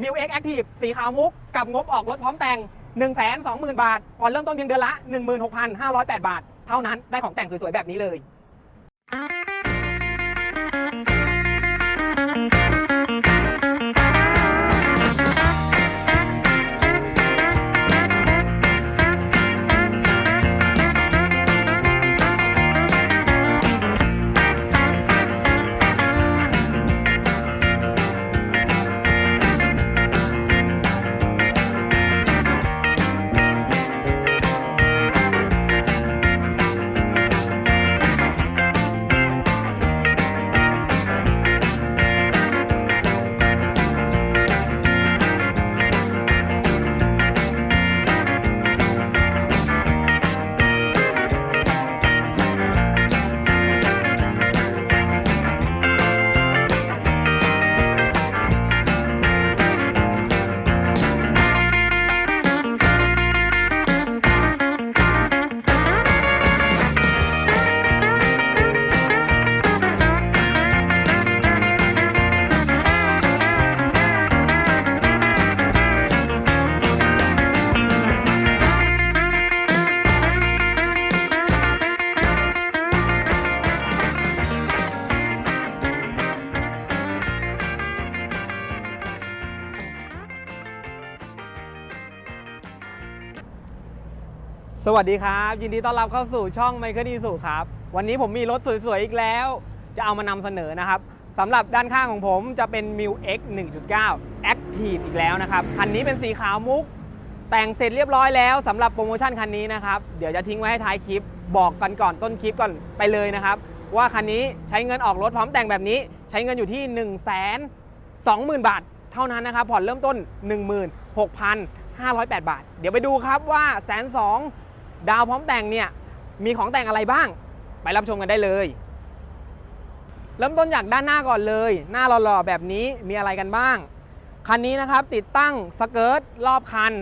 m i w X Active สีขาวมุก กับงบออกรถพร้อมแต่ง 1 2 0 0 0 0 บาทก่อนเริ่มต้นเพียงเดือนละ 16,508 บาท เท่านั้นได้ของแต่งสวยๆ แบบนี้เลย สวัสดีครับ ยินดีต้อนรับเข้าสู่ช่องไมเคิลดีสุครับ วันนี้ผมมีรถสวยๆ อีกแล้ว จะเอามานำเสนอนะครับสำหรับด้านข้างของผมจะเป็น m i w X 1.9 Active อีกแล้วนะครับ คันนี้เป็นสีขาวมุก แต่งเสร็จเรียบร้อยแล้วสำหรับโปรโมชั่นคันนี้นะครับ เดี๋ยวจะทิ้งไว้ให้ท้ายคลิป บอกกันก่อนต้นคลิปก่อนไปเลยนะครับ ว่าคันนี้ใช้เงินออกรถพร้อมแต่งแบบนี้ ใช้เงินอยู่ที่ 1 2 0 0 0 0 บาท เท่านั้นนะครับผ่อนเริ่มต้น 16,508 บาท เดี๋ยวไปดูครับว่าแสนสอง ดาวพร้อมแต่งเนี่ยมีของแต่งอะไรบ้าง ไปรับชมกันได้เลย เริ่มต้นจากด้านหน้าก่อนเลย หน้าหล่อๆแบบนี้มีอะไรกันบ้าง คันนี้นะครับติดตั้งสเกิร์ตรอบคัน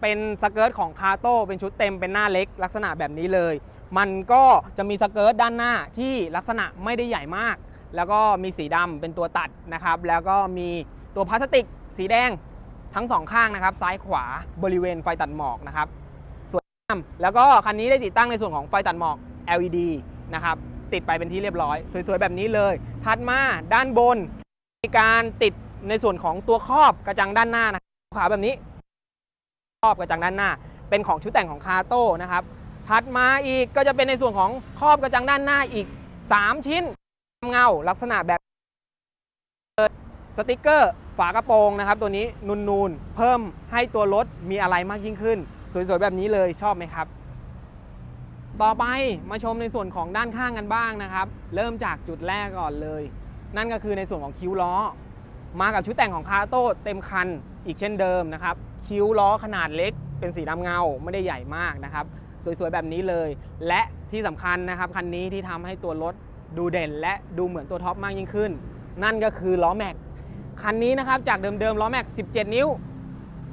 เป็นสเกิร์ตของคาโต้เป็นชุดเต็มเป็นหน้าเล็ก ลักษณะแบบนี้เลย มันก็จะมีสเกิร์ตด้านหน้าที่ลักษณะไม่ได้ใหญ่มาก แล้วก็มีสีดำเป็นตัวตัดนะครับ แล้วก็มีตัวพลาสติกสีแดงทั้งสองข้างนะครับ ซ้ายขวาบริเวณไฟตัดหมอกนะครับามแล้วก็คันนี้ได้ติดตั้งในส่วนของไฟตัดหมอก LED นะครับติดไปเป็นที่เรียบร้อย สวยๆ แบบนี้เลย ถัดมาด้านบน มีการติดในส่วนของตัวครอบกระจังด้านหน้านะขาวแบบนี้ ครอบกระจังด้านหน้า เป็นของชุดแต่งของคาโต้นะครับถัดมาอีกก็จะเป็นในส่วนของครอบกระจังด้านหน้าอีก 3 ชิ้นเงาลักษณะแบบสติกเกอร์ ฝากระโปรงนะครับ ตัวนี้นูนๆเพิ่มให้ตัวรถมีอะไรมากยิ่งขึ้น สวยๆแบบนี้เลยชอบไหมครับ ต่อไปมาชมในส่วนของด้านข้างกันบ้างนะครับ เริ่มจากจุดแรกก่อนเลย นั่นก็คือในส่วนของคิ้วล้อ มากับชุดแต่งของคาโต้เต็มคันอีกเช่นเดิมนะครับ คิ้วล้อขนาดเล็ก เป็นสีดำเงาไม่ได้ใหญ่มากนะครับ สวยๆแบบนี้เลย และที่สำคัญนะครับคันนี้ที่ทำให้ตัวรถดูเด่น และดูเหมือนตัวท็อปมากยิ่งขึ้น นั่นก็คือล้อแม็กคันนี้นะครับจากเดิมๆล้อแม็ก 17 นิ้ว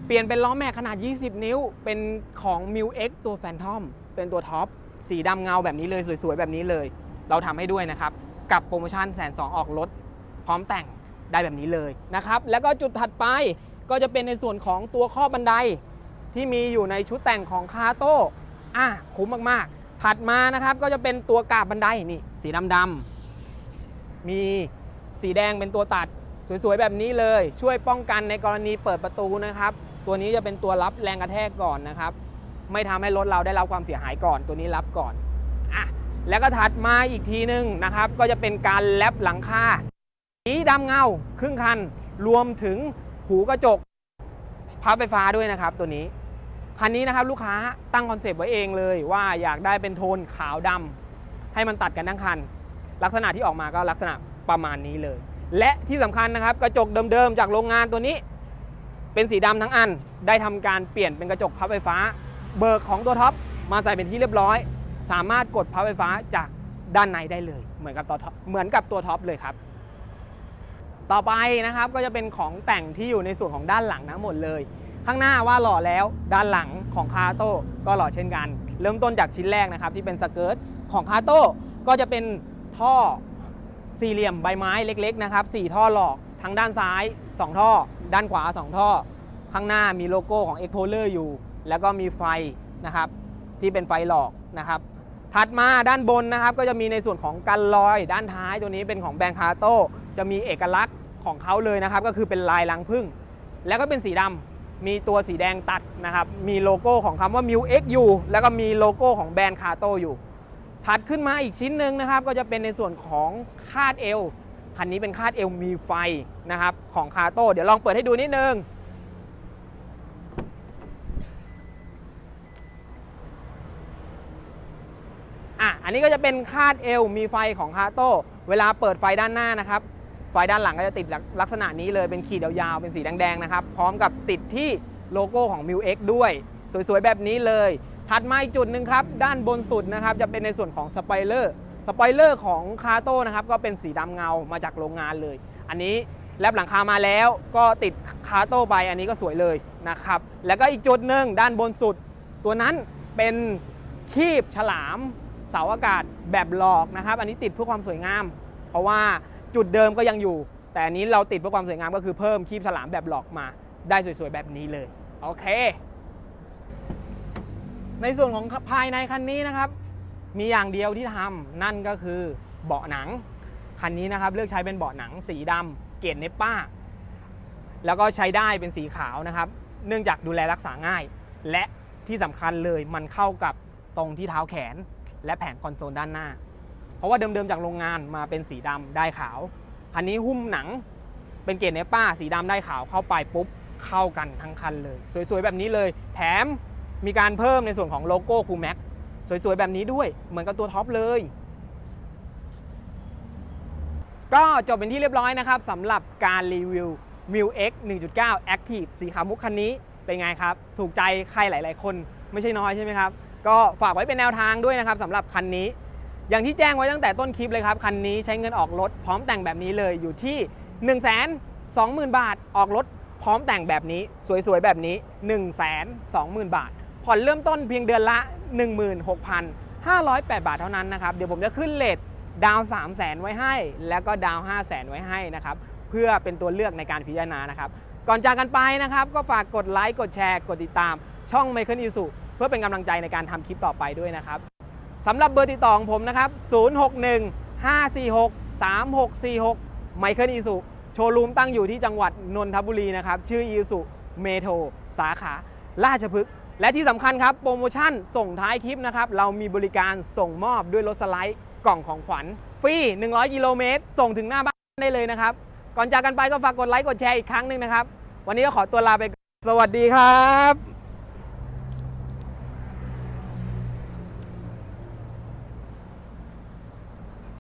เปลี่ยนเป็นล้อแม็กขนาด 20 นิ้ว เป็นของ m i w X ตัว Phantom เป็นตัวท็อปสีดำเงาแบบนี้เลยสวยๆ แบบนี้เลย เราทำให้ด้วยนะครับ กับโปรโมชั่นแสนสองออกรถ พร้อมแต่งได้แบบนี้เลยนะครับ แล้วก็จุดถัดไปก็จะเป็นในส่วนของตัวข้อบันไดที่มีอยู่ในชุดแต่งของคาโต้อะคุ้มมากๆ ถัดมานะครับก็จะเป็นตัวกาบบันไดนี่ สีดำๆมีสีแดงเป็นตัวตัดสวยๆ แบบนี้เลย ช่วยป้องกันในกรณีเปิดประตูนะครับ ตัวนี้จะเป็นตัวรับแรงกระแทกก่อนนะครับ ไม่ทำให้รถเราได้รับความเสียหายก่อน ตัวนี้รับก่อนอะแล้วก็ถัดมาอีกทีนึงนะครับ ก็จะเป็นการแลบหลังคาสีดำเงาครึ่งคัน รวมถึงหูกระจกพับไฟฟ้าด้วยนะครับ ตัวนี้คันนี้นะครับลูกค้าตั้งคอนเซปต์ไว้เองเลย ว่าอยากได้เป็นโทนขาวดำให้มันตัดกันทั้งคัน ลักษณะที่ออกมาก็ลักษณะประมาณนี้เลย และที่สำคัญนะครับ กระจกเดิมๆจากโรงงานตัวนี้ เป็นสีดำทั้งอัน ได้ทำการเปลี่ยนเป็นกระจกพับไฟฟ้า เบิกของตัวท็อปมาใส่เป็นที่เรียบร้อย สามารถกดพับไฟฟ้าจากด้านในได้เลย เหมือนกับตัวท็อปเหมือนกับตัวท็อปเลยครับต่อไปนะครับก็จะเป็นของแต่งที่อยู่ในส่วนของด้านหลังทั้งหมดเลย ข้างหน้าว่าหล่อแล้วด้านหลังของคาโต้ก็หล่อเช่นกัน เริ่มต้นจากชิ้นแรกนะครับที่เป็นสเกิร์ตของคาโต้ก็จะเป็นท่อสี่เหลี่ยมใบไม้เล็กๆนะครับ4ท่อหลอกทั้งด้านซ้าย 2 ท่อ ด้านขวา 2 ท่อ ข้างหน้ามีโลโก้ของ e x p o l e r อยู่ แล้วก็มีไฟนะครับที่เป็นไฟหลอกนะครับถัดมาด้านบนนะครับก็จะมีในส่วนของกันลอย ด้านท้ายตัวนี้เป็นของแบรนด์คาโต้จะมีเอกลักษณ์ของเขาเลยนะครับ ก็คือเป็นลายลังพึ่ง แล้วก็เป็นสีดำมีตัวสีแดงตัดนะครับ มีโลโก้ของคำว่า m ิว X อยู่ แล้วก็มีโลโก้ของแบรนด์คาโต้อยู่ ถัดขึ้นมาอีกชิ้นหนึ่งนะครับ ก็จะเป็นในส่วนของคาดเอว คันนี้เป็นคาดเอวมีไฟนะครับของคาโต้เดี๋ยวลองเปิดให้ดูนิดนึงอะอันนี้ก็จะเป็นคาดเอวมีไฟของคาโต้เวลาเปิดไฟด้านหน้านะครับ ไฟด้านหลังก็จะติดลักษณะนี้เลยเป็นขีดยาวๆเป็นสีแดงๆนะครับ พร้อมกับติดที่โลโก้ของ m ิว X ด้วย สวยๆ แบบนี้เลย ถัดมาอีกจุดหนึ่งครับ ด้านบนสุดนะครับ จะเป็นในส่วนของสไปเลอร์ สปอยเลอร์ของคาโต้นะครับก็เป็นสีดำเงามาจากโรงงานเลย อันนี้แลบหลังคามาแล้วก็ติดคาโต้ไปอันนี้ก็สวยเลยนะครับ แล้วก็อีกจุดหนึ่งด้านบนสุด ตัวนั้นเป็นคีบฉลามเสาอากาศแบบหลอกนะครับ อันนี้ติดเพื่อความสวยงาม เพราะว่าจุดเดิมก็ยังอยู่ แต่อันนี้เราติดเพื่อความสวยงามก็คือเพิ่มคีบฉลามแบบหลอกมาได้สวยๆแบบนี้เลยโอเค ในส่วนของภายในคันนี้นะครับ มีอย่างเดียวที่ทำนั่นก็คือเบาะหนัง คันนี้นะครับเลือกใช้เป็นเบาะหนังสีดำเกรดเนปป้า แล้วก็ใช้ได้เป็นสีขาวนะครับ เนื่องจากดูแลรักษาง่าย และที่สำคัญเลยมันเข้ากับตรงที่เท้าแขน และแผงคอนโซลด้านหน้า เพราะว่าเดิมๆจากโรงงานมาเป็นสีดำได้ขาว คันนี้หุ้มหนังเป็นเกรดเนปป้า สีดำได้ขาวเข้าไปปุ๊บเข้ากันทั้งคันเลย สวยๆแบบนี้เลย แถมมีการเพิ่มในส่วนของโลโก้คูแม็ก สวยๆ แบบนี้ด้วย เหมือนกับตัวท็อปเลย ก็จบเป็นที่เรียบร้อยนะครับสำหรับการรีวิว m i l X 1.9 Active สีขาวมุกคันนี้เป็นไงครับ ถูกใจใครหลาย ๆ คนไม่ใช่น้อยใช่ไหมครับ ก็ฝากไว้เป็นแนวทางด้วยนะครับสำหรับคันนี้ อย่างที่แจ้งไว้ตั้งแต่ต้นคลิปเลยครับ คันนี้ใช้เงินออกรถพร้อมแต่งแบบนี้เลยอยู่ที่ 1 2 0 0 0 0 บาทออกรถพร้อมแต่งแบบนี้ สวยๆ แบบนี้ 1 2 0 0 0 0 บาท ผ่อนเริ่มต้นเพียงเดือนละ 16,508 บาทเท่านั้นนะครับเดี๋ยวผมจะขึ้นเลทดาว 3 0 0 0 0 0ไว้ให้ แล้วก็ดาว 5 0 0 0 0 0ไว้ให้นะครับเพื่อเป็นตัวเลือกในการพิจารณานะครับก่อนจากกันไปนะครับก็ฝากกดไลค์กดแชร์ กดติดตาม ช่อง m i c h a e l i s u เพื่อเป็นกำลังใจในการทำคลิปต่อไปด้วยนะครับสำหรับเบอร์ติดต่อของผมนะครับ 061 546 3646 ไมเคิลอีสุโชว์รูมตั้งอยู่ที่จังหวัดนนทบุรีนะครับ ชื่ออีสุเมโทรสาขา ราชพฤกษ์ และที่สำคัญครับโปรโมชั่นส่งท้ายคลิปนะครับ เรามีบริการส่งมอบด้วยรถสไลด์กล่องของขวัญฟรี 100 กิโลเมตร ส่งถึงหน้าบ้านได้เลยนะครับ ก่อนจากกันไปก็ฝากกดไลค์กดแชร์อีกครั้งหนึ่งนะครับ วันนี้ก็ขอตัวลาไปก่อนสวัสดีครับ